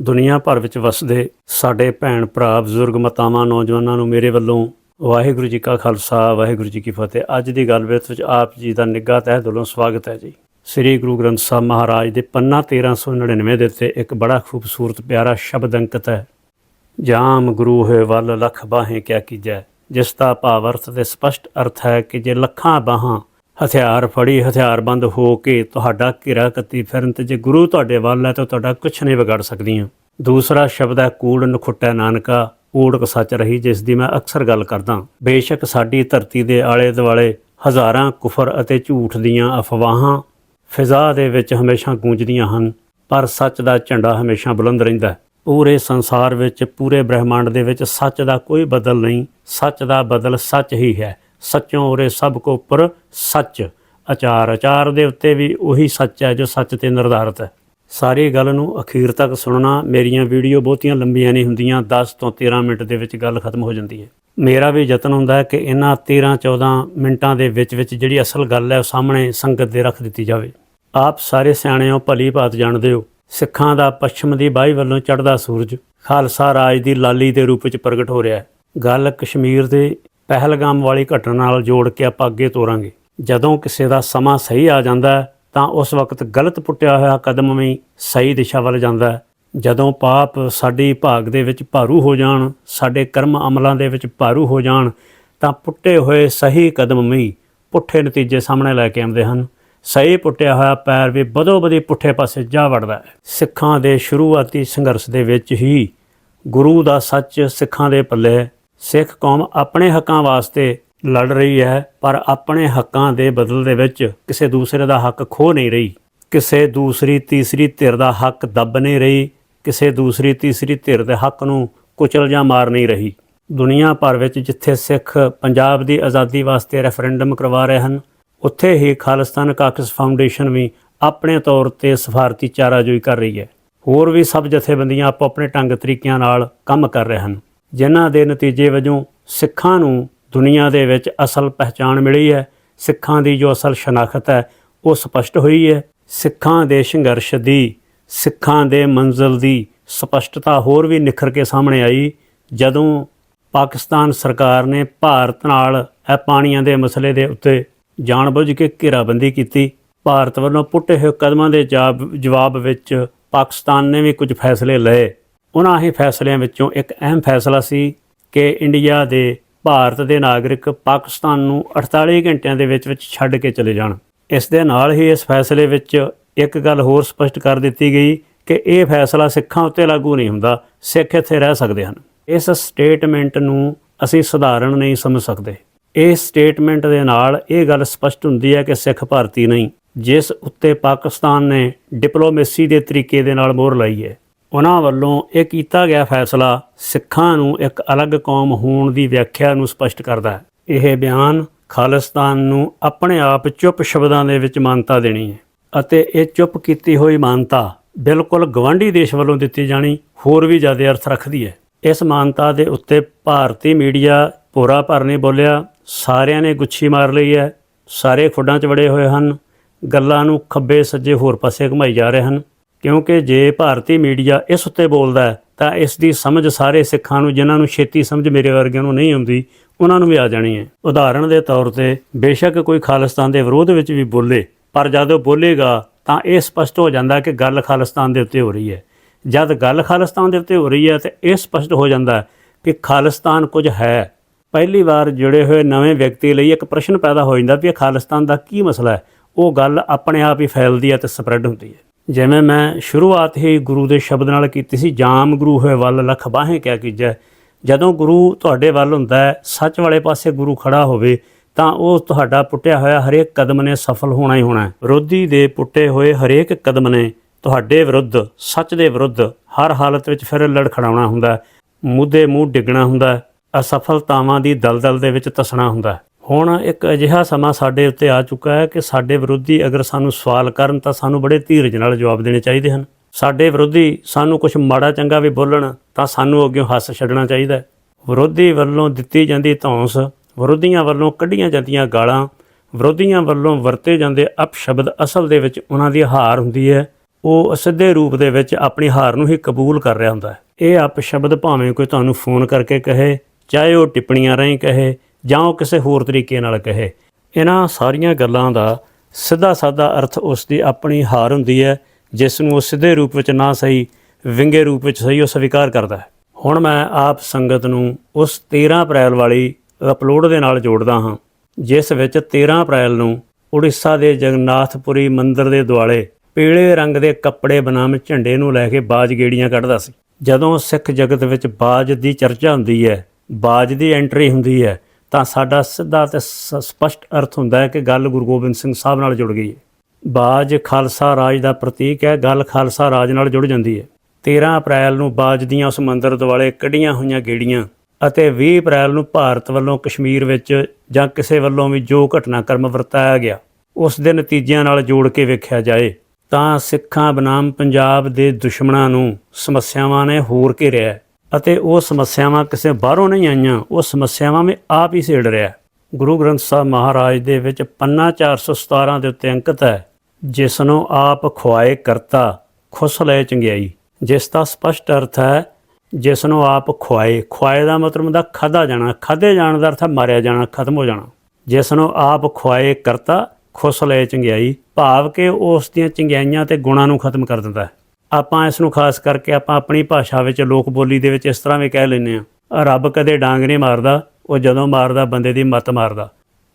ਦੁਨੀਆ ਭਰ ਵਿੱਚ ਵਸਦੇ ਸਾਡੇ ਭੈਣ, ਭਰਾ, ਬਜ਼ੁਰਗ, ਮਾਤਾਵਾਂ, ਨੌਜਵਾਨਾਂ ਨੂੰ ਮੇਰੇ ਵੱਲੋਂ ਵਾਹਿਗੁਰੂ ਜੀ ਕਾ ਖਾਲਸਾ, ਵਾਹਿਗੁਰੂ ਜੀ ਕੀ ਫਤਿਹ। ਅੱਜ ਦੀ ਗੱਲਬਾਤ ਵਿੱਚ ਆਪ ਜੀ ਦਾ ਨਿੱਘਾ ਤਹਿ ਦਿਲੋਂ ਸਵਾਗਤ ਹੈ ਜੀ। ਸ੍ਰੀ ਗੁਰੂ ਗ੍ਰੰਥ ਸਾਹਿਬ ਮਹਾਰਾਜ ਦੇ ਪੰਨਾ 1399 ਦੇ ਉੱਤੇ ਇੱਕ ਬੜਾ ਖੂਬਸੂਰਤ, ਪਿਆਰਾ ਸ਼ਬਦ ਅੰਕਿਤ ਹੈ। ਜਾਮ ਗੁਰੂ ਹੈ ਵੱਲ ਲਖ ਬਾਹੇ ਕਿਆ ਕੀਜੈ ਜਿਸ ਦਾ ਭਾਵ ਅਰਥ ਤੇ ਸਪਸ਼ਟ ਅਰਥ ਹੈ ਕਿ ਜੇ ਲੱਖਾਂ ਬਾਹਾਂ ਹਥਿਆਰ ਫੜੀ, ਹਥਿਆਰਬੰਦ ਹੋ ਕੇ ਤੁਹਾਡਾ ਘੇਰਾ ਕੱਤੀ ਫਿਰਨ ਤੇ ਜੇ ਗੁਰੂ ਤੁਹਾਡੇ ਵੱਲ ਹੈ ਤਾਂ ਤੁਹਾਡਾ ਕੁਛ ਨਹੀਂ ਵਿਗੜ ਸਕਦੀਆਂ। ਦੂਸਰਾ ਸ਼ਬਦ ਹੈ, ਕੂੜ ਨਖੁੱਟੈ ਨਾਨਕਾ ਊੜਕ ਸੱਚ ਰਹੀ ਜਿਸ ਦੀ ਮੈਂ ਅਕਸਰ ਗੱਲ ਕਰਦਾ। ਬੇਸ਼ੱਕ ਸਾਡੀ ਧਰਤੀ ਦੇ ਆਲੇ ਦੁਆਲੇ ਹਜ਼ਾਰਾਂ ਕੁਫਰ ਅਤੇ ਝੂਠ ਦੀਆਂ ਅਫਵਾਹਾਂ ਫਿਜ਼ਾ ਦੇ ਵਿੱਚ ਹਮੇਸ਼ਾ ਗੂੰਜਦੀਆਂ ਹਨ, ਪਰ ਸੱਚ ਦਾ ਝੰਡਾ ਹਮੇਸ਼ਾ ਬੁਲੰਦ ਰਹਿੰਦਾ ਹੈ। ਪੂਰੇ ਸੰਸਾਰ ਵਿੱਚ, ਪੂਰੇ ਬ੍ਰਹਿਮੰਡ ਦੇ ਵਿੱਚ ਸੱਚ ਦਾ ਕੋਈ ਬਦਲ ਨਹੀਂ, ਸੱਚ ਦਾ ਬਦਲ ਸੱਚ ਹੀ ਹੈ। ਸੱਚੋਂ ਉਰੇ ਸਭ ਕੋ ਉੱਪਰ ਸੱਚ। ਅਚਾਰ ਆਚਾਰ ਦੇ ਉੱਤੇ ਵੀ ਉਹੀ ਸੱਚ ਹੈ ਜੋ ਸੱਚ ਤੇ ਨਿਰਧਾਰਤ ਹੈ। ਸਾਰੀ ਗੱਲ ਨੂੰ ਅਖੀਰ ਤੱਕ ਸੁਣਨਾ ਮੇਰੀਆਂ ਵੀਡੀਓ ਬਹੁਤੀਆਂ ਲੰਬੀਆਂ ਨਹੀਂ ਹੁੰਦੀਆਂ 10 ਤੋਂ 13 ਮਿੰਟ ਦੇ ਵਿੱਚ ਗੱਲ ਖਤਮ ਹੋ ਜਾਂਦੀ ਹੈ। ਮੇਰਾ ਵੀ ਯਤਨ ਹੁੰਦਾ ਹੈ ਕਿ ਇਹਨਾਂ 13 14 ਮਿੰਟਾਂ ਦੇ ਵਿੱਚ ਵਿੱਚ ਜਿਹੜੀ ਅਸਲ ਗੱਲ ਹੈ ਉਹ ਸਾਹਮਣੇ ਸੰਗਤ ਦੇ ਰੱਖ ਦਿੱਤੀ ਜਾਵੇ। ਆਪ ਸਾਰੇ ਸਿਆਣਿਓ, ਭਲੀ ਭਾਤ ਜਾਣਦੇ ਹੋ। ਸਿੱਖਾਂ ਦਾ ਪੱਛਮ ਦੀ ਬਾਈ ਵੱਲੋਂ ਚੜ੍ਹਦਾ ਸੂਰਜ। ਖਾਲਸਾ ਰਾਜ ਦੀ ਲਾਲੀ ਦੇ ਰੂਪ ਵਿੱਚ ਪ੍ਰਗਟ ਹੋ ਰਿਹਾ ਹੈ। ਗੱਲ ਕਸ਼ਮੀਰ ਦੇ ਪਹਿਲਗਾਮ ਵਾਲੀ ਘਟਨਾ ਨਾਲ ਜੋੜ ਕੇ ਆਪਾਂ ਅੱਗੇ ਤੋਰਾਂਗੇ। ਜਦੋਂ ਕਿਸੇ ਦਾ ਸਮਾਂ ਸਹੀ ਆ ਜਾਂਦਾ ਤਾਂ ਉਸ ਵਕਤ ਗਲਤ ਪੁੱਟਿਆ ਹੋਇਆ ਕਦਮ ਵੀ ਸਹੀ ਦਿਸ਼ਾ ਵੱਲ ਜਾਂਦਾ ਹੈ। ਜਦੋਂ ਪਾਪ ਸਾਡੀ ਭਾਗ ਦੇ ਵਿੱਚ ਭਾਰੂ ਹੋ ਜਾਣ, ਸਾਡੇ ਕਰਮ ਅਮਲਾਂ ਦੇ ਵਿੱਚ ਭਾਰੂ ਹੋ ਜਾਣ, ਤਾਂ ਪੁੱਟੇ ਹੋਏ ਸਹੀ ਕਦਮ ਵੀ ਪੁੱਠੇ ਨਤੀਜੇ ਸਾਹਮਣੇ ਲੈ ਕੇ ਆਉਂਦੇ ਹਨ। ਸਹੀ ਪੁੱਟਿਆ ਹੋਇਆ ਪੈਰ ਵੀ ਬਦੋ ਬਦੀ ਪੁੱਠੇ ਪਾਸੇ ਜਾ ਵੜਦਾ ਹੈ। ਸਿੱਖਾਂ ਦੇ ਸ਼ੁਰੂਆਤੀ ਸੰਘਰਸ਼ ਦੇ ਵਿੱਚ ਹੀ ਗੁਰੂ ਦਾ ਸੱਚ ਸਿੱਖਾਂ ਦੇ ਪੱਲੇ ਹੈ। ਸਿੱਖ ਕੌਮ ਆਪਣੇ ਹੱਕਾਂ ਵਾਸਤੇ ਲੜ ਰਹੀ ਹੈ, ਪਰ ਆਪਣੇ ਹੱਕਾਂ ਦੇ ਬਦਲ ਦੇ ਵਿੱਚ ਕਿਸੇ ਦੂਸਰੇ ਦਾ ਹੱਕ ਖੋ ਨਹੀਂ ਰਹੀ। ਕਿਸੇ ਦੂਸਰੀ ਤੀਸਰੀ ਧਿਰ ਦਾ ਹੱਕ ਦੱਬ ਨਹੀਂ ਰਹੀ, ਕਿਸੇ ਦੂਸਰੀ ਤੀਸਰੀ ਧਿਰ ਦੇ ਹੱਕ ਨੂੰ ਕੁਚਲ ਜਾਂ ਮਾਰ ਨਹੀਂ ਰਹੀ। ਦੁਨੀਆ ਭਰ ਵਿੱਚ ਜਿੱਥੇ ਸਿੱਖ ਪੰਜਾਬ ਦੀ ਆਜ਼ਾਦੀ ਵਾਸਤੇ ਰੈਫਰੈਂਡਮ ਕਰਵਾ ਰਹੇ ਹਨ, ਉੱਥੇ ਹੀ ਖਾਲਿਸਤਾਨ ਕਾਕਸ ਫਾਊਂਡੇਸ਼ਨ ਵੀ ਆਪਣੇ ਤੌਰ ਤੇ ਸਫਾਰਤੀ ਚਾਰਾਜੋਈ ਕਰ ਰਹੀ ਹੈ। ਹੋਰ ਵੀ ਸਭ ਜਥੇਬੰਦੀਆਂ ਆਪੋ ਆਪਣੇ ਢੰਗ ਤਰੀਕਿਆਂ ਨਾਲ ਕੰਮ ਕਰ ਰਹੇ ਹਨ। ਜਿਨ੍ਹਾਂ ਦੇ ਨਤੀਜੇ ਵਜੋਂ ਸਿੱਖਾਂ ਨੂੰ ਦੁਨੀਆ ਦੇ ਵਿੱਚ ਅਸਲ ਪਹਿਚਾਣ ਮਿਲੀ ਹੈ। ਸਿੱਖਾਂ ਦੀ ਜੋ ਅਸਲ ਸ਼ਨਾਖਤ ਹੈ, ਉਹ ਸਪਸ਼ਟ ਹੋਈ ਹੈ। ਸਿੱਖਾਂ ਦੇ ਸੰਘਰਸ਼ ਦੀ, ਸਿੱਖਾਂ ਦੇ ਮੰਜ਼ਲ ਦੀ ਸਪਸ਼ਟਤਾ ਹੋਰ ਵੀ ਨਿਖਰ ਕੇ ਸਾਹਮਣੇ ਆਈ। ਜਦੋਂ ਪਾਕਿਸਤਾਨ ਸਰਕਾਰ ਨੇ ਭਾਰਤ ਨਾਲ ਇਹ ਪਾਣੀਆਂ ਦੇ ਮਸਲੇ ਦੇ ਉੱਤੇ ਜਾਣਬੁੱਝ ਕੇ ਘੇਰਾਬੰਦੀ ਕੀਤੀ, ਭਾਰਤ ਵੱਲੋਂ ਪੁੱਟੇ ਹੋਏ ਕਦਮਾਂ ਦੇ ਜਵਾਬ- ਜਵਾਬ ਵਿੱਚ ਪਾਕਿਸਤਾਨ ਨੇ ਵੀ ਕੁਝ ਫੈਸਲੇ ਲਏ। ਉਹਨਾਂ ਹੀ ਫੈਸਲਿਆਂ ਵਿੱਚੋਂ ਇੱਕ ਅਹਿਮ ਫੈਸਲਾ ਸੀ ਕਿ ਇੰਡੀਆ ਦੇ ਭਾਰਤ ਦੇ ਨਾਗਰਿਕ ਪਾਕਿਸਤਾਨ ਨੂੰ 48 ਘੰਟਿਆਂ ਦੇ ਵਿੱਚ ਵਿੱਚ ਛੱਡ ਕੇ ਚਲੇ ਜਾਣ। ਇਸ ਦੇ ਨਾਲ ਹੀ ਇਸ ਫੈਸਲੇ ਵਿੱਚ ਇੱਕ ਗੱਲ ਹੋਰ ਸਪਸ਼ਟ ਕਰ ਦਿੱਤੀ ਗਈ ਕਿ ਇਹ ਫੈਸਲਾ ਸਿੱਖਾਂ ਉੱਤੇ ਲਾਗੂ ਨਹੀਂ ਹੁੰਦਾ, ਸਿੱਖ ਇੱਥੇ ਰਹਿ ਸਕਦੇ ਹਨ। ਇਸ ਸਟੇਟਮੈਂਟ ਨੂੰ ਅਸੀਂ ਸਧਾਰਨ ਨਹੀਂ ਸਮਝ ਸਕਦੇ। ਇਸ ਸਟੇਟਮੈਂਟ ਦੇ ਨਾਲ ਇਹ ਗੱਲ ਸਪਸ਼ਟ ਹੁੰਦੀ ਹੈ ਕਿ ਸਿੱਖ ਭਾਰਤੀ ਨਹੀਂ, ਜਿਸ ਉੱਤੇ ਪਾਕਿਸਤਾਨ ਨੇ ਡਿਪਲੋਮੇਸੀ ਦੇ ਤਰੀਕੇ ਦੇ ਨਾਲ ਮੋਹਰ ਲਾਈ ਹੈ। ਉਹਨਾਂ ਵੱਲੋਂ ਇਹ ਕੀਤਾ ਗਿਆ ਫੈਸਲਾ ਸਿੱਖਾਂ ਨੂੰ ਇੱਕ ਅਲੱਗ ਕੌਮ ਹੋਣ ਦੀ ਵਿਆਖਿਆ ਨੂੰ ਸਪਸ਼ਟ ਕਰਦਾ ਹੈ। ਇਹ ਬਿਆਨ ਖਾਲਿਸਤਾਨ ਨੂੰ ਆਪਣੇ ਆਪ ਚੁੱਪ ਸ਼ਬਦਾਂ ਦੇ ਵਿੱਚ ਮਾਨਤਾ ਦੇਣੀ ਹੈ ਅਤੇ ਇਹ ਚੁੱਪ ਕੀਤੀ ਹੋਈ ਮਾਨਤਾ ਬਿਲਕੁਲ ਗਵਾਂਢੀ ਦੇਸ਼ ਵੱਲੋਂ ਦਿੱਤੀ ਜਾਣੀ ਹੋਰ ਵੀ ਜ਼ਿਆਦਾ ਅਰਥ ਰੱਖਦੀ ਹੈ। ਇਸ ਮਾਨਤਾ ਦੇ ਉੱਤੇ ਭਾਰਤੀ ਮੀਡੀਆ ਪੂਰਾ ਭਰ ਨਹੀਂ ਬੋਲਿਆ, ਸਾਰਿਆਂ ਨੇ ਗੁੱਛੀ ਮਾਰ ਲਈ ਹੈ, ਸਾਰੇ ਖੁੱਡਾਂ 'ਚ ਵੜੇ ਹੋਏ ਹਨ, ਗੱਲਾਂ ਨੂੰ ਖੱਬੇ ਸੱਜੇ ਹੋਰ ਪਾਸੇ ਘੁਮਾਈ ਜਾ ਰਹੇ ਹਨ। ਕਿਉਂਕਿ ਜੇ ਭਾਰਤੀ ਮੀਡੀਆ ਇਸ ਉੱਤੇ ਬੋਲਦਾ ਹੈ, ਤਾਂ ਇਸ ਦੀ ਸਮਝ ਸਾਰੇ ਸਿੱਖਾਂ ਨੂੰ, ਜਿਨ੍ਹਾਂ ਨੂੰ ਛੇਤੀ ਸਮਝ ਮੇਰੇ ਵਰਗਿਆਂ ਨੂੰ ਨਹੀਂ ਆਉਂਦੀ, ਉਹਨਾਂ ਨੂੰ ਵੀ ਆ ਜਾਣੀ ਹੈ। ਉਦਾਹਰਣ ਦੇ ਤੌਰ ਤੇ, ਬੇਸ਼ੱਕ ਕੋਈ ਖਾਲਿਸਤਾਨ ਦੇ ਵਿਰੋਧ ਵਿੱਚ ਵੀ ਬੋਲੇ, ਪਰ ਜਦ ਉਹ ਬੋਲੇਗਾ, ਤਾਂ ਇਹ ਸਪਸ਼ਟ ਹੋ ਜਾਂਦਾ ਕਿ ਗੱਲ ਖਾਲਿਸਤਾਨ ਦੇ ਉੱਤੇ ਹੋ ਰਹੀ ਹੈ। ਜਦ ਗੱਲ ਖਾਲਿਸਤਾਨ ਦੇ ਉੱਤੇ ਹੋ ਰਹੀ ਹੈ, ਤਾਂ ਇਹ ਸਪਸ਼ਟ ਹੋ ਜਾਂਦਾ ਕਿ ਖਾਲਿਸਤਾਨ ਕੁਝ ਹੈ। ਪਹਿਲੀ ਵਾਰ ਜੁੜੇ ਹੋਏ ਨਵੇਂ ਵਿਅਕਤੀ ਲਈ ਇੱਕ ਪ੍ਰਸ਼ਨ ਪੈਦਾ ਹੋ ਜਾਂਦਾ ਵੀ ਇਹ ਖਾਲਿਸਤਾਨ ਦਾ ਕੀ ਮਸਲਾ ਹੈ। ਉਹ ਗੱਲ ਆਪਣੇ ਆਪ ਹੀ ਫੈਲਦੀ ਹੈ ਤੇ ਸਪਰੈਡ ਹੁੰਦੀ ਹੈ। ਜਿਵੇਂ ਮੈਂ ਸ਼ੁਰੂਆਤ ਹੀ ਗੁਰੂ ਦੇ ਸ਼ਬਦ ਨਾਲ ਕੀਤੀ ਸੀ, ਜਾਮ ਗੁਰੂ ਹੋਏ ਵੱਲ, ਲਖ ਬਾਹੇ ਕਿਆ ਕੀਜੈ। ਜਦੋਂ ਗੁਰੂ ਤੁਹਾਡੇ ਵੱਲ ਹੁੰਦਾ ਹੈ, ਸੱਚ ਵਾਲੇ ਪਾਸੇ ਗੁਰੂ ਖੜਾ ਹੋਵੇ, ਤਾਂ ਉਹ ਤੁਹਾਡਾ ਪੁੱਟਿਆ ਹੋਇਆ ਹਰੇਕ ਕਦਮ ਨੇ ਸਫਲ ਹੋਣਾ ਹੀ ਹੋਣਾ ਹੈ। ਵਿਰੋਧੀ ਦੇ ਪੁੱਟੇ ਹੋਏ ਹਰੇਕ ਕਦਮ ਨੇ ਤੁਹਾਡੇ ਵਿਰੁੱਧ, ਸੱਚ ਦੇ ਵਿਰੁੱਧ ਹਰ ਹਾਲਤ ਵਿੱਚ ਫਿਰ ਲੜਖੜਾਉਣਾ ਹੁੰਦਾ ਹੈ ਮੁੱਦੇ ਮੂੰਹ ਡਿੱਗਣਾ ਹੁੰਦਾ ਅਸਫਲਤਾਵਾਂ ਦੀ ਦਲਦਲ ਦੇ ਵਿੱਚ ਤਸਣਾ ਹੁੰਦਾ ਹੁਣ ਇੱਕ ਅਜਿਹਾ ਸਮਾਂ ਸਾਡੇ ਉੱਤੇ ਆ ਚੁੱਕਾ ਹੈ ਕਿ ਸਾਡੇ ਵਿਰੋਧੀ ਅਗਰ ਸਾਨੂੰ ਸਵਾਲ ਕਰਨ ਤਾਂ ਸਾਨੂੰ ਬੜੇ ਧੀਰਜ ਨਾਲ ਜਵਾਬ ਦੇਣੇ ਚਾਹੀਦੇ ਹਨ। ਸਾਡੇ ਵਿਰੋਧੀ ਸਾਨੂੰ ਕੁਝ ਮਾੜਾ ਚੰਗਾ ਵੀ ਬੋਲਣ ਤਾਂ ਸਾਨੂੰ ਅੱਗੇ ਹੱਸ ਛੱਡਣਾ ਚਾਹੀਦਾ ਹੈ। ਵਿਰੋਧੀ ਵੱਲੋਂ ਦਿੱਤੀ ਜਾਂਦੀ ਧੌਂਸ, ਵਿਰੋਧੀਆਂ ਵੱਲੋਂ ਕੱਢੀਆਂ ਜਾਂਦੀਆਂ ਗਾਲਾਂ, ਵਿਰੋਧੀਆਂ ਵੱਲੋਂ ਵਰਤੇ ਜਾਂਦੇ ਅਪਸ਼ਬਦ ਅਸਲ ਦੇ ਵਿੱਚ ਉਹਨਾਂ ਦੀ ਹਾਰ ਹੁੰਦੀ ਹੈ। ਉਹ ਅਸਿੱਧੇ ਰੂਪ ਦੇ ਵਿੱਚ ਆਪਣੀ ਹਾਰ ਨੂੰ ਹੀ ਕਬੂਲ ਕਰ ਰਿਹਾ ਹੁੰਦਾ ਹੈ। ਇਹ ਅਪਸ਼ਬਦ ਭਾਵੇਂ ਕੋਈ ਤੁਹਾਨੂੰ ਫੋਨ ਕਰਕੇ ਕਹੇ, ਚਾਹੇ ਉਹ ਟਿੱਪਣੀਆਂ ਰਾਹੀਂ ਕਹੇ ਜਾਂ ਉਹ ਕਿਸੇ ਹੋਰ ਤਰੀਕੇ ਨਾਲ ਕਹੇ। ਇਹਨਾਂ ਸਾਰੀਆਂ ਗੱਲਾਂ ਦਾ ਸਿੱਧਾ ਸਾਦਾ ਅਰਥ ਉਸ ਦੀ ਆਪਣੀ ਹਾਰ ਹੁੰਦੀ ਹੈ, ਜਿਸ ਨੂੰ ਉਹ ਸਿੱਧੇ ਰੂਪ ਵਿੱਚ ਨਾ ਸਹੀ, ਵਿੰਗੇ ਰੂਪ ਵਿੱਚ ਸਹੀ ਉਹ ਸਵੀਕਾਰ ਕਰਦਾ ਹੈ। ਹੁਣ ਮੈਂ ਆਪ ਸੰਗਤ ਨੂੰ ਉਸ 13 ਅਪ੍ਰੈਲ ਵਾਲੀ ਅਪਲੋਡ ਦੇ ਨਾਲ ਜੋੜਦਾ ਹਾਂ, ਜਿਸ ਵਿੱਚ 13 ਅਪ੍ਰੈਲ ਨੂੰ ਉੜੀਸਾ ਦੇ ਜਗਨਨਾਥਪੁਰੀ ਮੰਦਿਰ ਦੇ ਦੁਆਲੇ ਪੀਲੇ ਰੰਗ ਦੇ ਕੱਪੜੇ ਬਨਾਮ ਝੰਡੇ ਨੂੰ ਲੈ ਕੇ ਬਾਜ ਗੇੜੀਆਂ ਕੱਢਦਾ ਸੀ। ਜਦੋਂ ਸਿੱਖ ਜਗਤ ਵਿੱਚ ਬਾਜ ਦੀ ਚਰਚਾ ਹੁੰਦੀ ਹੈ, ਬਾਜ ਦੀ ਐਂਟਰੀ ਹੁੰਦੀ ਹੈ ਤਾਂ ਸਾਡਾ ਸਿੱਧਾ ਤੇ ਸ- ਸਪਸ਼ਟ ਅਰਥ ਹੁੰਦਾ ਹੈ ਕਿ ਗੱਲ ਗੁਰੂ ਗੋਬਿੰਦ ਸਿੰਘ ਸਾਹਿਬ ਨਾਲ ਜੁੜ ਗਈ ਹੈ। ਬਾਜ ਖਾਲਸਾ ਰਾਜ ਦਾ ਪ੍ਰਤੀਕ ਹੈ, ਗੱਲ ਖਾਲਸਾ ਰਾਜ ਨਾਲ ਜੁੜ ਜਾਂਦੀ ਹੈ। 13 ਅਪ੍ਰੈਲ ਨੂੰ ਬਾਜ ਦੀਆਂ ਉਸ ਮੰਦਿਰ ਦੁਆਲੇ ਕੱਢੀਆਂ ਹੋਈਆਂ ਗੇੜੀਆਂ ਅਤੇ 20 ਅਪ੍ਰੈਲ ਨੂੰ ਭਾਰਤ ਵੱਲੋਂ ਕਸ਼ਮੀਰ ਵਿੱਚ ਜਾਂ ਕਿਸੇ ਵੱਲੋਂ ਵੀ ਜੋ ਘਟਨਾਕ੍ਰਮ ਵਰਤਾਇਆ ਗਿਆ, ਉਸ ਦੇ ਨਤੀਜਿਆਂ ਨਾਲ ਜੋੜ ਕੇ ਵੇਖਿਆ ਜਾਏ, ਤਾਂ ਸਿੱਖਾਂ ਬਨਾਮ ਪੰਜਾਬ ਦੇ ਦੁਸ਼ਮਣਾਂ ਨੂੰ ਸਮੱਸਿਆਵਾਂ ਨੇ ਹੋਰ ਘੇਰਿਆ ਅਤੇ ਉਹ ਸਮੱਸਿਆਵਾਂ ਕਿਸੇ ਬਾਹਰੋਂ ਨਹੀਂ ਆਈਆਂ। ਉਹ ਸਮੱਸਿਆਵਾਂ ਵਿੱਚ ਆਪ ਹੀ ਸੇੜ ਰਿਹਾ ਗੁਰੂ ਗ੍ਰੰਥ ਸਾਹਿਬ ਮਹਾਰਾਜ ਦੇ ਵਿੱਚ ਪੰਨਾ 417 ਦੇ ਉੱਤੇ ਅੰਕਿਤ ਹੈ ਜਿਸ ਨੂੰ ਆਪ ਖੁਆਏ ਕਰਤਾ, ਖੁਸ ਲੈ ਚੰਗਿਆਈ। ਜਿਸ ਦਾ ਸਪਸ਼ਟ ਅਰਥ ਹੈ ਜਿਸ ਨੂੰ ਆਪ ਖੁਆਏ। ਖੁਆਏ ਦਾ ਮਤਲਬ ਹੁੰਦਾ ਖਾਦਾ ਜਾਣਾ। ਖਾਦੇ ਜਾਣ ਦਾ ਅਰਥ ਹੈ ਮਾਰਿਆ ਜਾਣਾ, ਖਤਮ ਹੋ ਜਾਣਾ। ਜਿਸ ਨੂੰ ਆਪ ਖੁਆਏ ਕਰਤਾ, ਖੁਸ ਲੈ ਚੰਗਿਆਈ, ਭਾਵ ਕਿ ਉਹ ਉਸ ਦੀਆਂ ਚੰਗਿਆਈਆਂ ਤੇ ਗੁਣਾਂ ਨੂੰ ਖਤਮ ਕਰ ਦਿੰਦਾ ਹੈ। ਆਪਾਂ ਇਸ ਨੂੰ ਖਾਸ ਕਰਕੇ ਆਪਾਂ ਆਪਣੀ ਭਾਸ਼ਾ ਵਿੱਚ, ਲੋਕ ਬੋਲੀ ਦੇ ਵਿੱਚ ਇਸ ਤਰ੍ਹਾਂ ਵੀ ਕਹਿ ਲੈਂਦੇ ਆ ਰੱਬ ਕਦੇ ਡਾਂਗ ਨਹੀਂ ਮਾਰਦਾ, ਉਹ ਜਦੋਂ ਮਾਰਦਾ ਬੰਦੇ ਦੀ ਮੱਤ ਮਾਰਦਾ।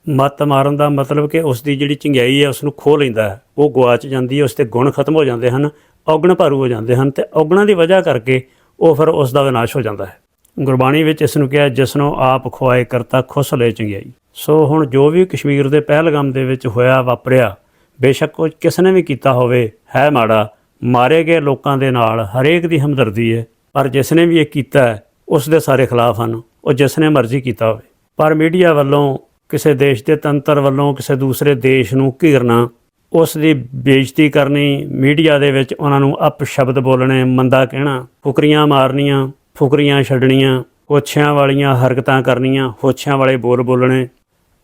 ਮੱਤ ਮਾਰਨ ਦਾ ਮਤਲਬ ਕਿ ਉਸ ਦੀ ਜਿਹੜੀ ਚੰਗਿਆਈ ਹੈ ਉਸ ਨੂੰ ਖੋਹ ਲੈਂਦਾ ਹੈ। ਉਹ ਗਵਾਚ ਜਾਂਦੀ ਹੈ ਉਸ ਤੇ ਗੁਣ ਖਤਮ ਹੋ ਜਾਂਦੇ ਹਨ, ਔਗਣ ਭਾਰੂ ਹੋ ਜਾਂਦੇ ਹਨ ਤੇ ਔਗਣਾਂ ਦੀ ਵਜ੍ਹਾ ਕਰਕੇ ਉਹ ਫਿਰ ਉਸ ਦਾ ਵਿਨਾਸ਼ ਹੋ ਜਾਂਦਾ ਹੈ। ਗੁਰਬਾਣੀ ਵਿੱਚ ਇਸ ਨੂੰ ਕਿਹਾ ਜਿਸ ਨੂੰ ਆਪ ਖੁਆਏ ਕਰਤਾ ਖੁਸ ਲੈ ਚੰਗਿਆਈ। ਸੋ ਹੁਣ ਜੋ ਵੀ ਕਸ਼ਮੀਰ ਦੇ ਪਹਿਲਗਾਮ ਦੇ ਵਿੱਚ ਹੋਇਆ, ਵਾਪਰਿਆ, ਬੇਸ਼ੱਕ ਉਹ ਕਿਸ ਨੇ ਵੀ ਕੀਤਾ ਹੋਵੇ, ਹੈ ਮਾੜਾ ਮਾਰੇ ਗਏ ਲੋਕਾਂ ਦੇ ਨਾਲ ਹਰੇਕ ਦੀ ਹਮਦਰਦੀ ਹੈ ਪਰ ਜਿਸ ਨੇ ਵੀ ਇਹ ਕੀਤਾ ਹੈ, ਉਸ ਦੇ ਸਾਰੇ ਖਿਲਾਫ ਹਨ ਉਹ ਜਿਸ ਨੇ ਮਰਜ਼ੀ ਕੀਤਾ ਹੋਵੇ। ਪਰ ਮੀਡੀਆ ਵੱਲੋਂ ਕਿਸੇ ਦੇਸ਼ ਦੇ ਤੰਤਰ ਵੱਲੋਂ ਕਿਸੇ ਦੂਸਰੇ ਦੇਸ਼ ਨੂੰ ਘਿਰਨਾ ਉਸ ਦੀ ਬੇਇੱਜ਼ਤੀ ਕਰਨੀ ਮੀਡੀਆ ਦੇ ਵਿੱਚ ਉਹਨਾਂ ਨੂੰ ਅਪ ਸ਼ਬਦ ਬੋਲਣੇ ਮੰਦਾ ਕਹਿਣਾ ਫੁਕਰੀਆਂ ਮਾਰਨੀਆਂ ਫੁਕਰੀਆਂ ਛੱਡਣੀਆਂ ਹੋਛਿਆਂ ਵਾਲੀਆਂ ਹਰਕਤਾਂ ਕਰਨੀਆਂ ਹੋਛਿਆਂ ਵਾਲੇ ਬੋਲ ਬੋਲਣੇ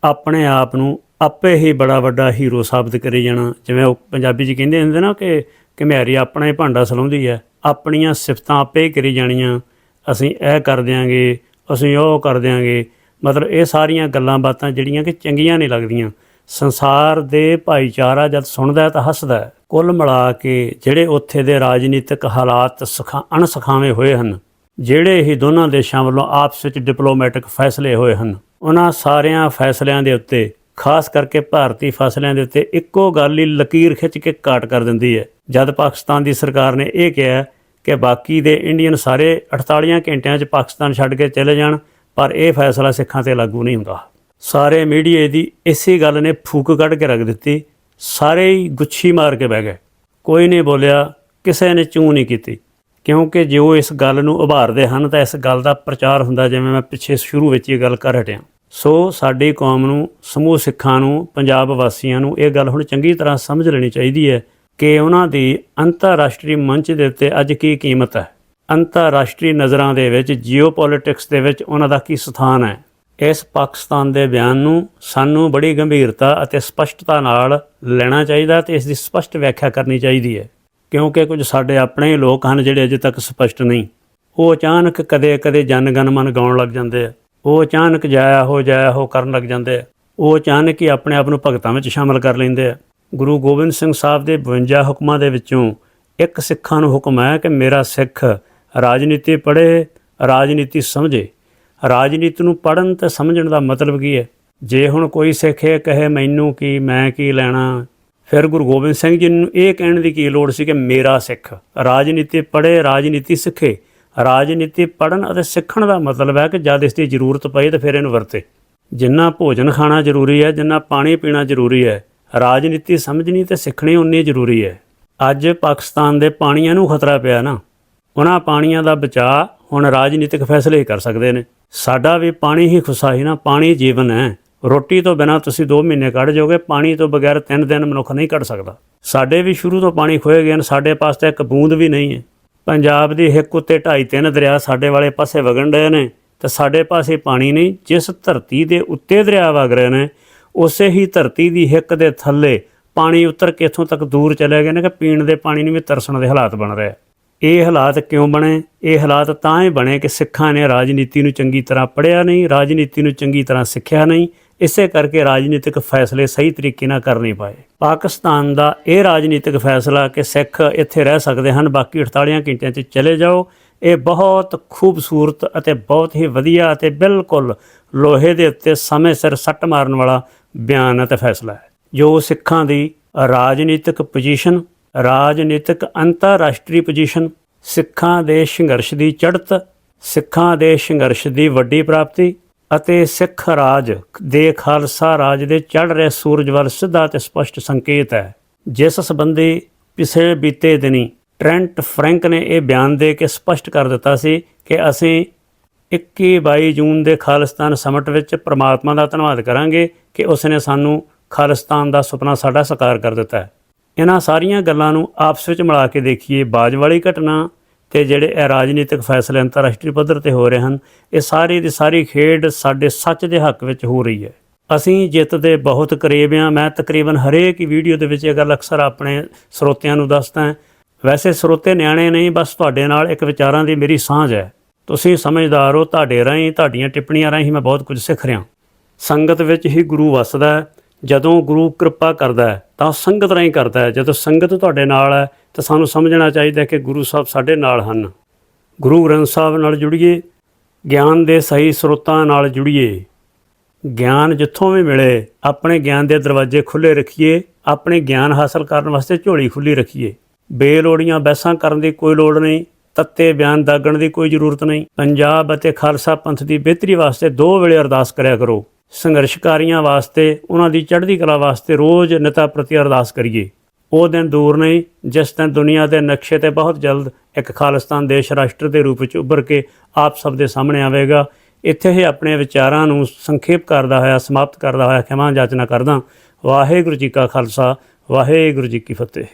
ਆਪਣੇ ਆਪ ਨੂੰ ਆਪੇ ਹੀ ਬੜਾ ਵੱਡਾ ਹੀਰੋ ਸਾਬਤ ਕਰੀ ਜਾਣਾ ਜਿਵੇਂ ਉਹ ਪੰਜਾਬੀ 'ਚ ਕਹਿੰਦੇ ਹੁੰਦੇ ਨਾ ਕਿ ਘਮਿਆਰੀ ਆਪਣਾ ਹੀ ਭਾਂਡਾ ਸਲਾਉਂਦੀ ਹੈ, ਆਪਣੀਆਂ ਸਿਫਤਾਂ ਆਪੇ ਕਰੀ ਜਾਣੀਆਂ। ਅਸੀਂ ਇਹ ਕਰ ਦਿਆਂਗੇ, ਅਸੀਂ ਉਹ ਕਰ ਦਿਆਂਗੇ। ਮਤਲਬ ਇਹ ਸਾਰੀਆਂ ਗੱਲਾਂ ਬਾਤਾਂ ਜਿਹੜੀਆਂ ਕਿ ਚੰਗੀਆਂ ਨਹੀਂ ਲੱਗਦੀਆਂ। ਸੰਸਾਰ ਦੇ ਭਾਈਚਾਰਾ ਜਦ ਸੁਣਦਾ ਹੈ ਤਾਂ ਹੱਸਦਾ ਹੈ। ਕੁੱਲ ਮਿਲਾ ਕੇ ਜਿਹੜੇ ਉੱਥੇ ਦੇ ਰਾਜਨੀਤਿਕ ਹਾਲਾਤ ਸਖਾ, ਅਣਸਖਾਵੇਂ ਹੋਏ ਹਨ, ਜਿਹੜੇ ਹੀ ਦੋਨਾਂ ਦੇਸ਼ਾਂ ਵੱਲੋਂ ਆਪਸ ਵਿੱਚ ਡਿਪਲੋਮੈਟਿਕ ਫੈਸਲੇ ਹੋਏ ਹਨ, ਉਹਨਾਂ ਸਾਰਿਆਂ ਫੈਸਲਿਆਂ ਦੇ ਉੱਤੇ ਖਾਸ ਕਰਕੇ ਭਾਰਤੀ ਫੈਸਲਿਆਂ ਦੇ ਉੱਤੇ ਇੱਕੋ ਗੱਲ ਹੀ ਲਕੀਰ ਖਿੱਚ ਕੇ ਕਾਟ ਕਰ ਦਿੰਦੀ ਹੈ। ਜਦ ਪਾਕਿਸਤਾਨ ਦੀ ਸਰਕਾਰ ਨੇ ਇਹ ਕਿਹਾ ਕਿ ਬਾਕੀ ਦੇ ਇੰਡੀਅਨ ਸਾਰੇ 48 ਘੰਟਿਆਂ 'ਚ ਪਾਕਿਸਤਾਨ ਛੱਡ ਕੇ ਚਲੇ ਜਾਣ, ਪਰ ਇਹ ਫੈਸਲਾ ਸਿੱਖਾਂ ਤੇ ਲਾਗੂ ਨਹੀਂ ਹੁੰਦਾ। ਸਾਰੇ ਮੀਡੀਆ ਦੀ ਇਸੇ ਗੱਲ ਨੇ ਫੂਕ ਕੱਢ ਕੇ ਰੱਖ ਦਿੱਤੀ। ਸਾਰੇ ਹੀ ਗੁੱਛੀ ਮਾਰ ਕੇ ਬਹਿ ਗਏ। ਕੋਈ ਨਹੀਂ ਬੋਲਿਆ, ਕਿਸੇ ਨੇ ਚੂੰ ਨਹੀਂ ਕੀਤੀ। ਕਿਉਂਕਿ ਜੇ ਉਹ ਇਸ ਗੱਲ ਨੂੰ ਉਭਾਰਦੇ ਹਨ ਤਾਂ ਇਸ ਗੱਲ ਦਾ ਪ੍ਰਚਾਰ ਹੁੰਦਾ, ਜਿਵੇਂ ਮੈਂ ਪਿੱਛੇ ਸ਼ੁਰੂ ਵਿੱਚ ਇਹ ਗੱਲ ਕਰ ਹਟਿਆ। ਸੋ ਸਾਡੀ ਕੌਮ ਨੂੰ, ਸਮੂਹ ਸਿੱਖਾਂ ਨੂੰ, ਪੰਜਾਬ ਵਾਸੀਆਂ ਨੂੰ ਇਹ ਗੱਲ ਹੁਣ ਚੰਗੀ ਤਰ੍ਹਾਂ ਸਮਝ ਲੈਣੀ ਚਾਹੀਦੀ ਹੈ ਕਿ ਉਹਨਾਂ ਦੀ ਅੰਤਰਰਾਸ਼ਟਰੀ ਮੰਚ ਦੇ ਉੱਤੇ ਅੱਜ ਕੀ ਕੀਮਤ ਹੈ। ਅੰਤਰਰਾਸ਼ਟਰੀ ਨਜ਼ਰਾਂ ਦੇ ਵਿੱਚ ਜੀਓਪੋਲਿਟਿਕਸ ਦੇ ਵਿੱਚ ਉਹਨਾਂ ਦਾ ਕੀ ਸਥਾਨ ਹੈ। ਇਸ ਪਾਕਿਸਤਾਨ ਦੇ ਬਿਆਨ ਨੂੰ ਸਾਨੂੰ ਬੜੀ ਗੰਭੀਰਤਾ ਅਤੇ ਸਪਸ਼ਟਤਾ ਨਾਲ ਲੈਣਾ ਚਾਹੀਦਾ ਤੇ ਇਸ ਦੀ ਸਪਸ਼ਟ ਵਿਆਖਿਆ ਕਰਨੀ ਚਾਹੀਦੀ ਹੈ। ਕਿਉਂਕਿ ਕੁਝ ਸਾਡੇ ਆਪਣੇ ਹੀ ਲੋਕ ਹਨ ਜਿਹੜੇ ਅਜੇ ਤੱਕ ਸਪਸ਼ਟ ਨਹੀਂ। ਉਹ ਅਚਾਨਕ ਕਦੇ-ਕਦੇ ਜਨ ਗਨ ਮਨ ਗਾਉਣ ਲੱਗ ਜਾਂਦੇ ਆ। ਉਹ ਅਚਾਨਕ ਜਾਇਆ ਹੋ ਜਾਇਆ ਹੋ ਕਰਨ ਲੱਗ ਜਾਂਦੇ ਆ। ਉਹ ਅਚਾਨਕ ਹੀ ਆਪਣੇ ਆਪ ਨੂੰ ਭਗਤਾਂ ਵਿੱਚ ਸ਼ਾਮਲ ਕਰ ਲੈਂਦੇ ਆ। ਗੁਰੂ ਗੋਬਿੰਦ ਸਿੰਘ ਸਾਹਿਬ ਦੇ 52 ਹੁਕਮਾਂ ਦੇ ਵਿੱਚੋਂ ਇੱਕ ਸਿੱਖਾਂ ਨੂੰ ਹੁਕਮ ਹੈ ਕਿ ਮੇਰਾ ਸਿੱਖ ਰਾਜਨੀਤੀ ਪੜ੍ਹੇ, ਰਾਜਨੀਤੀ ਸਮਝੇ। ਰਾਜਨੀਤੀ ਨੂੰ ਪੜਨ ਤੇ ਸਮਝਣ ਦਾ ਮਤਲਬ ਕੀ ਹੈ? ਜੇ ਹੁਣ ਕੋਈ ਸਿੱਖ ਇਹ ਕਹੇ ਮੈਨੂੰ ਕੀ, ਮੈਂ ਕੀ ਲੈਣਾ? ਫਿਰ ਗੁਰੂ ਗੋਬਿੰਦ ਸਿੰਘ ਜੀ ਨੂੰ ਇਹ ਕਹਿਣ ਦੀ ਕੀ ਲੋੜ ਸੀ ਕਿ ਮੇਰਾ ਸਿੱਖ ਰਾਜਨੀਤੀ ਪੜ੍ਹੇ, ਰਾਜਨੀਤੀ ਸਿੱਖੇ। ਰਾਜਨੀਤੀ ਪੜਨ ਅਤੇ ਸਿੱਖਣ ਦਾ ਮਤਲਬ ਹੈ ਕਿ ਜਦ ਇਸ ਦੀ ਜ਼ਰੂਰਤ ਪਈ ਤਾਂ ਫਿਰ ਇਹਨੂੰ ਵਰਤੇ। ਜਿੰਨਾ ਭੋਜਨ ਖਾਣਾ ਜ਼ਰੂਰੀ ਹੈ, ਜਿੰਨਾ ਪਾਣੀ ਪੀਣਾ ਜ਼ਰੂਰੀ ਹੈ, ਰਾਜਨੀਤੀ ਸਮਝਣੀ ਤੇ ਸਿੱਖਣੀ ਉਨੀ ਜ਼ਰੂਰੀ ਹੈ। ਅੱਜ ਪਾਕਿਸਤਾਨ ਦੇ ਪਾਣੀਆਂ ਨੂੰ ਖਤਰਾ ਪਿਆ ਨਾ। ਉਹਨਾਂ ਪਾਣੀਆਂ ਦਾ ਬਚਾਅ ਹੁਣ ਰਾਜਨੀਤਿਕ ਫੈਸਲੇ ਹੀ ਕਰ ਸਕਦੇ ਨੇ। ਸਾਡਾ ਵੀ ਪਾਣੀ ਹੀ ਖੁਸ਼ਾ ਹੀ ਨਾ, ਪਾਣੀ ਜੀਵਨ ਹੈ। ਰੋਟੀ ਤੋਂ ਬਿਨਾ ਤੁਸੀਂ 2 ਮਹੀਨੇ ਕੱਢ ਜਾਓਗੇ, ਪਾਣੀ ਤੋਂ ਬਗੈਰ 3 ਦਿਨ ਮਨੁੱਖ ਨਹੀਂ ਕੱਢ ਸਕਦਾ। ਸਾਡੇ ਵੀ ਸ਼ੁਰੂ ਤੋਂ ਪਾਣੀ ਖੋਏ ਗਏ ਨੇ, ਸਾਡੇ ਪਾਸ ਤਾਂ ਇੱਕ ਬੂੰਦ ਵੀ ਨਹੀਂ ਹੈ। ਪੰਜਾਬ ਦੀ ਹਿੱਕ ਉੱਤੇ ਢਾਈ ਤਿੰਨ ਦਰਿਆ ਸਾਡੇ ਵਾਲੇ ਪਾਸੇ ਵਗਣ ਰਹੇ ਨੇ ਤੇ ਸਾਡੇ ਪਾਸੇ ਪਾਣੀ ਨਹੀਂ, ਜਿਸ ਧਰਤੀ ਦੇ ਉੱਤੇ ਦਰਿਆ ਵਗ ਰਹੇ ਨੇ, ਉਸੇ ਹੀ ਧਰਤੀ ਦੀ ਹਿੱਕ ਦੇ ਥੱਲੇ ਪਾਣੀ ਉਤਰ ਕੇ ਇੱਥੋਂ ਤੱਕ ਦੂਰ ਚਲੇ ਗਏ ਨੇ ਕਿ ਪੀਣ ਦੇ ਪਾਣੀ ਨੂੰ ਵੀ ਤਰਸਣ ਦੇ ਹਾਲਾਤ ਬਣ ਰਹੇ ਇਹ ਹਾਲਾਤ ਕਿਉਂ ਬਣੇ? ਇਹ ਹਾਲਾਤ ਤਾਂ ਹੀ ਬਣੇ ਕਿ ਸਿੱਖਾਂ ਨੇ ਰਾਜਨੀਤੀ ਨੂੰ ਚੰਗੀ ਤਰ੍ਹਾਂ ਪੜ੍ਹਿਆ ਨਹੀਂ, ਰਾਜਨੀਤੀ ਨੂੰ ਚੰਗੀ ਤਰ੍ਹਾਂ ਸਿੱਖਿਆ ਨਹੀਂ ਇਸੇ ਕਰਕੇ ਰਾਜਨੀਤਿਕ ਫੈਸਲੇ ਸਹੀ ਤਰੀਕੇ ਨਾਲ ਕਰ ਨਹੀਂ ਪਾਏ। ਪਾਕਿਸਤਾਨ ਦਾ ਇਹ ਰਾਜਨੀਤਿਕ ਫੈਸਲਾ ਕਿ ਸਿੱਖ ਇੱਥੇ ਰਹਿ ਸਕਦੇ ਹਨ, ਬਾਕੀ 48 ਘੰਟਿਆਂ 'ਚ ਚਲੇ ਜਾਓ, ਇਹ ਬਹੁਤ ਖੂਬਸੂਰਤ ਅਤੇ ਬਹੁਤ ਹੀ ਵਧੀਆ ਅਤੇ ਬਿਲਕੁਲ ਲੋਹੇ ਦੇ ਉੱਤੇ ਸਮੇਂ ਸਿਰ ਸੱਟ ਮਾਰਨ ਵਾਲਾ ਬਿਆਨ ਅਤੇ ਫੈਸਲਾ ਹੈ। ਜੋ ਸਿੱਖਾਂ ਦੀ ਰਾਜਨੀਤਿਕ ਪੋਜੀਸ਼ਨ ਰਾਜਨੀਤਿਕ ਅੰਤਰਰਾਸ਼ਟਰੀ ਪੋਜੀਸ਼ਨ ਸਿੱਖਾਂ ਦੇ ਸੰਘਰਸ਼ ਦੀ ਚੜ੍ਹਤ, ਸਿੱਖਾਂ ਦੇ ਸੰਘਰਸ਼ ਦੀ ਵੱਡੀ ਪ੍ਰਾਪਤੀ ਅਤੇ ਸਿੱਖ ਰਾਜ ਦੇ ਖਾਲਸਾ ਰਾਜ ਦੇ ਚੜ੍ਹ ਰਹੇ ਸੂਰਜ ਵੱਲ ਸਿੱਧਾ ਤੇ ਸਪਸ਼ਟ ਸੰਕੇਤ ਹੈ। ਜਿਸ ਸੰਬੰਧੀ ਪਿਛਲੇ ਬੀਤੇ ਦਿਨੀ ਟ੍ਰੈਂਟ ਫਰੈਂਕ ਨੇ ਇਹ ਬਿਆਨ ਦੇ ਕੇ ਸਪਸ਼ਟ ਕਰ ਦਿੱਤਾ ਸੀ ਕਿ ਅਸੀਂ 21 22 ਜੂਨ ਦੇ ਖਾਲਿਸਤਾਨ ਸਮਿਟ ਵਿੱਚ ਪ੍ਰਮਾਤਮਾ ਦਾ ਧੰਨਵਾਦ ਕਰਾਂਗੇ ਕਿ ਉਸ ਨੇ ਸਾਨੂੰ ਖਾਲਿਸਤਾਨ ਦਾ ਸੁਪਨਾ ਸਾਡਾ ਸਾਕਾਰ ਕਰ ਦਿੱਤਾ ਹੈ। ਇਹਨਾਂ ਸਾਰੀਆਂ ਗੱਲਾਂ ਨੂੰ ਆਪਸ ਵਿੱਚ ਮਿਲਾ ਕੇ ਦੇਖੀਏ। ਬਾਜ ਵਾਲੀ ਘਟਨਾ ਤੇ ਜਿਹੜੇ ਇਹ ਰਾਜਨੀਤਿਕ ਫੈਸਲੇ ਅੰਤਰਰਾਸ਼ਟਰੀ ਪੱਧਰ ਤੇ ਹੋ ਰਹੇ ਹਨ, ਇਹ ਸਾਰੀ ਦੀ ਸਾਰੀ ਖੇਡ ਸਾਡੇ ਸੱਚ ਦੇ ਹੱਕ ਵਿੱਚ ਹੋ ਰਹੀ ਹੈ। ਅਸੀਂ ਜਿੱਤ ਦੇ ਬਹੁਤ ਕਰੀਬ ਹਾਂ। ਮੈਂ ਤਕਰੀਬਨ ਹਰੇਕ ਵੀਡੀਓ ਦੇ ਵਿੱਚ ਇਹ ਗੱਲ ਅਕਸਰ ਆਪਣੇ ਸਰੋਤਿਆਂ ਨੂੰ ਦੱਸਦਾ ਵੈਸੇ ਸਰੋਤੇ ਨਿਆਣੇ ਨਹੀਂ, ਬਸ ਤੁਹਾਡੇ ਨਾਲ ਇੱਕ ਵਿਚਾਰਾਂ ਦੀ ਮੇਰੀ ਸਾਂਝ ਹੈ। ਤੁਸੀਂ ਸਮਝਦਾਰ ਹੋ, ਤੁਹਾਡੇ ਰਾਹੀਂ, ਤੁਹਾਡੀਆਂ ਟਿੱਪਣੀਆਂ ਰਾਹੀਂ ਮੈਂ ਬਹੁਤ ਕੁਝ ਸਿੱਖ ਰਿਹਾ ਸੰਗਤ ਵਿੱਚ ਹੀ ਗੁਰੂ ਵਸਦਾ ਹੈ। ਜਦੋਂ ਗੁਰੂ ਕਿਰਪਾ ਕਰਦਾ ਹੈ, ਤਾਂ ਸੰਗਤ ਰਾਹੀਂ ਕਰਦਾ ਹੈ। ਜਦੋਂ ਸੰਗਤ ਤੁਹਾਡੇ ਨਾਲ ਹੈ, ਤਾਂ ਸਾਨੂੰ ਸਮਝਣਾ ਚਾਹੀਦਾ ਕਿ ਗੁਰੂ ਸਾਹਿਬ ਸਾਡੇ ਨਾਲ ਹਨ। ਗੁਰੂ ਗ੍ਰੰਥ ਸਾਹਿਬ ਨਾਲ ਜੁੜੀਏ, ਗਿਆਨ ਦੇ ਸਹੀ ਸਰੋਤਾਂ ਨਾਲ ਜੁੜੀਏ। ਗਿਆਨ ਜਿੱਥੋਂ ਵੀ ਮਿਲੇ, ਆਪਣੇ ਗਿਆਨ ਦੇ ਦਰਵਾਜ਼ੇ ਖੁੱਲੇ ਰੱਖੀਏ, ਆਪਣੇ ਗਿਆਨ ਹਾਸਲ ਕਰਨ ਵਾਸਤੇ ਝੋਲੀ ਖੁੱਲੀ ਰੱਖੀਏ। ਬੇਲੋੜੀਆਂ ਬਹਿਸਾਂ ਕਰਨ ਦੀ ਕੋਈ ਲੋੜ ਨਹੀਂ, ਤੱਤੇ ਬਿਆਨ ਦਾਗਣ ਦੀ ਕੋਈ ਜ਼ਰੂਰਤ ਨਹੀਂ। ਪੰਜਾਬ ਅਤੇ ਖਾਲਸਾ ਪੰਥ ਦੀ ਬਿਹਤਰੀ ਵਾਸਤੇ ਦੋ ਵੇਲੇ ਅਰਦਾਸ ਕਰਿਆ ਕਰੋ। ਸੰਘਰਸ਼ਕਾਰੀਆਂ ਵਾਸਤੇ, ਉਹਨਾਂ ਦੀ ਚੜ੍ਹਦੀ ਕਲਾ ਵਾਸਤੇ ਰੋਜ਼ ਨਿਤਾ ਪ੍ਰਤੀ ਅਰਦਾਸ ਕਰੀਏ। ਉਹ ਦਿਨ ਦੂਰ ਨਹੀਂ, ਜਿਸ ਦਿਨ ਦੁਨੀਆ ਦੇ ਨਕਸ਼ੇ ਤੇ ਬਹੁਤ ਜਲਦ ਇੱਕ ਖਾਲਿਸਤਾਨ ਦੇਸ਼ ਰਾਸ਼ਟਰ ਦੇ ਰੂਪ ਵਿੱਚ ਉੱਭਰ ਕੇ ਆਪ ਸਭ ਦੇ ਸਾਹਮਣੇ ਆਵੇਗਾ। ਇੱਥੇ ਹੀ ਆਪਣੇ ਵਿਚਾਰਾਂ ਨੂੰ ਸੰਖੇਪ ਕਰਦਾ ਹੋਇਆ, ਸਮਾਪਤ ਕਰਦਾ ਹੋਇਆ ਖਿਮਾ ਜਾਚਨਾ ਕਰਦਾ ਵਾਹਿਗੁਰੂ ਜੀ ਕਾ ਖਾਲਸਾ, ਵਾਹਿਗੁਰੂ ਜੀ ਕੀ ਫਤਿਹ।